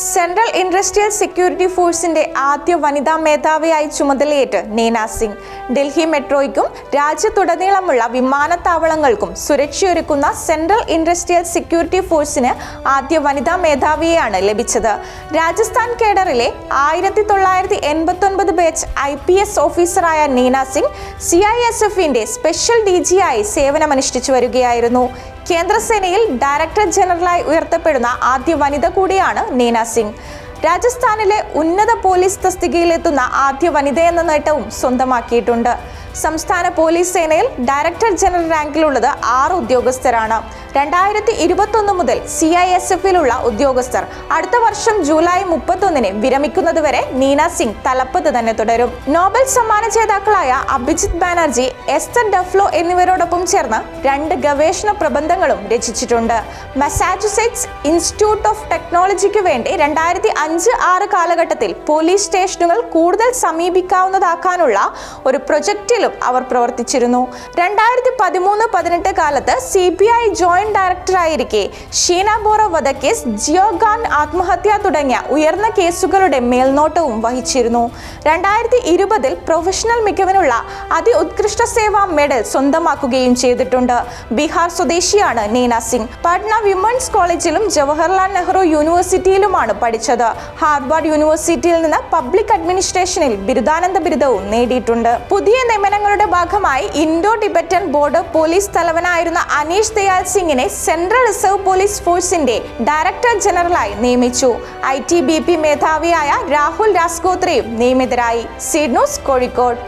Central industrial security ഫോഴ്സിന്റെ ആദ്യ വനിതാ മേധാവിയായി ചുമതലയേറ്റ് നീന സിംഗ്. ഡൽഹി മെട്രോയ്ക്കും രാജ്യത്തുടനീളമുള്ള വിമാനത്താവളങ്ങൾക്കും സുരക്ഷയൊരുക്കുന്ന സെൻട്രൽ ഇൻഡസ്ട്രിയൽ സെക്യൂരിറ്റി ഫോഴ്സിന് ആദ്യ വനിതാ മേധാവിയെയാണ് ലഭിച്ചത്. രാജസ്ഥാൻ കേഡറിലെ ആയിരത്തി തൊള്ളായിരത്തി എൺപത്തി ഒൻപത് ബാച്ച് ഐ പി എസ് ഓഫീസറായ Neena Singh C I S എഫിന്റെ സ്പെഷ്യൽ ഡി ജി ആയി സേവനമനുഷ്ഠിച്ചു വരികയായിരുന്നു. കേന്ദ്രസേനയിൽ ഡയറക്ടർ ജനറലായി ഉയർത്തപ്പെടുന്ന ആദ്യ വനിത കൂടിയാണ് നീന സിംഗ്. രാജസ്ഥാനിലെ ഉന്നത പോലീസ് തസ്തികയിലെത്തുന്ന ആദ്യ വനിതയെന്ന നേട്ടവും സ്വന്തമാക്കിയിട്ടുണ്ട്. സംസ്ഥാന പോലീസ് സേനയിൽ ഡയറക്ടർ ജനറൽ റാങ്കിലുള്ളത് ആറ് ഉദ്യോഗസ്ഥരാണ്. രണ്ടായിരത്തി ഇരുപത്തൊന്ന് മുതൽ സി ഐ എസ് എഫിലുള്ള ഉദ്യോഗസ്ഥർ അടുത്ത വർഷം ജൂലൈ മുപ്പത്തൊന്നിന് വിരമിക്കുന്നതുവരെ നീന സിംഗ് തലപ്പത്ത് തന്നെ തുടരും. നോബൽ സമ്മാന ജേതാക്കളായ അഭിജിത് ബാനർജി എസ്തർ ഡഫ്ലോ എന്നിവരോടൊപ്പം ചേർന്ന് രണ്ട് ഗവേഷണ പ്രബന്ധങ്ങളും രചിച്ചിട്ടുണ്ട്. മസാച്യുസെറ്റ്സ് ഇൻസ്റ്റിറ്റ്യൂട്ട് ഓഫ് ടെക്നോളജിക്ക് വേണ്ടി രണ്ടായിരത്തി അഞ്ച് ആറ് കാലഘട്ടത്തിൽ പോലീസ് സ്റ്റേഷനുകൾ കൂടുതൽ സമീപിക്കാവുന്നതാക്കാനുള്ള ഒരു പ്രൊജക്റ്റിലും അവർ പ്രവർത്തിച്ചിരുന്നു. രണ്ടായിരത്തി പതിമൂന്ന് പതിനെട്ട് കാലത്ത് സി ബി ഐ ജോയിന്റ് ഡയറക്ടറായിരിക്കെ ഷീന ബോറ വധക്കേസ് ജിയോഗാൻ ആത്മഹത്യ തുടങ്ങിയ ഉയർന്ന കേസുകളുടെ മേൽനോട്ടവും വഹിച്ചിരുന്നു. രണ്ടായിരത്തി ഇരുപതിൽ പ്രൊഫഷണൽ മികവിനുള്ള അതി ഉത്കൃഷ്ട സേവാ മെഡൽ സ്വന്തമാക്കുകയും ചെയ്തിട്ടുണ്ട്. ബീഹാർ സ്വദേശിയാണ് നീന സിംഗ്. പാട്ന വിമൻസ് കോളേജിലും ജവഹർലാൽ നെഹ്റു യൂണിവേഴ്സിറ്റിയിലുമാണ് പഠിച്ചത്. ഹാർവാർഡ് യൂണിവേഴ്സിറ്റിയിൽ നിന്ന് പബ്ലിക് അഡ്മിനിസ്ട്രേഷനിൽ ബിരുദാനന്ദ ബിരുദവും നേടിയിട്ടുണ്ട്. പുതിയ നിയമനങ്ങളുടെ ഭാഗമായി ഇൻഡോ ടിബറ്റൻ ബോർഡ് പോലീസ് തലവനായിരുന്ന അനീഷ് ദയാൽ സിംഗിനെ സെൻട്രൽ റിസർവ് പോലീസ് ഫോഴ്സിന്റെ ഡയറക്ടർ ജനറലായി നിയമിച്ചു. ഐ ടി ബി പി മേധാവിയായ രാഹുൽ രാസ്ഗോത്രയും നിയമിതരായി. Seed news Kozhikode.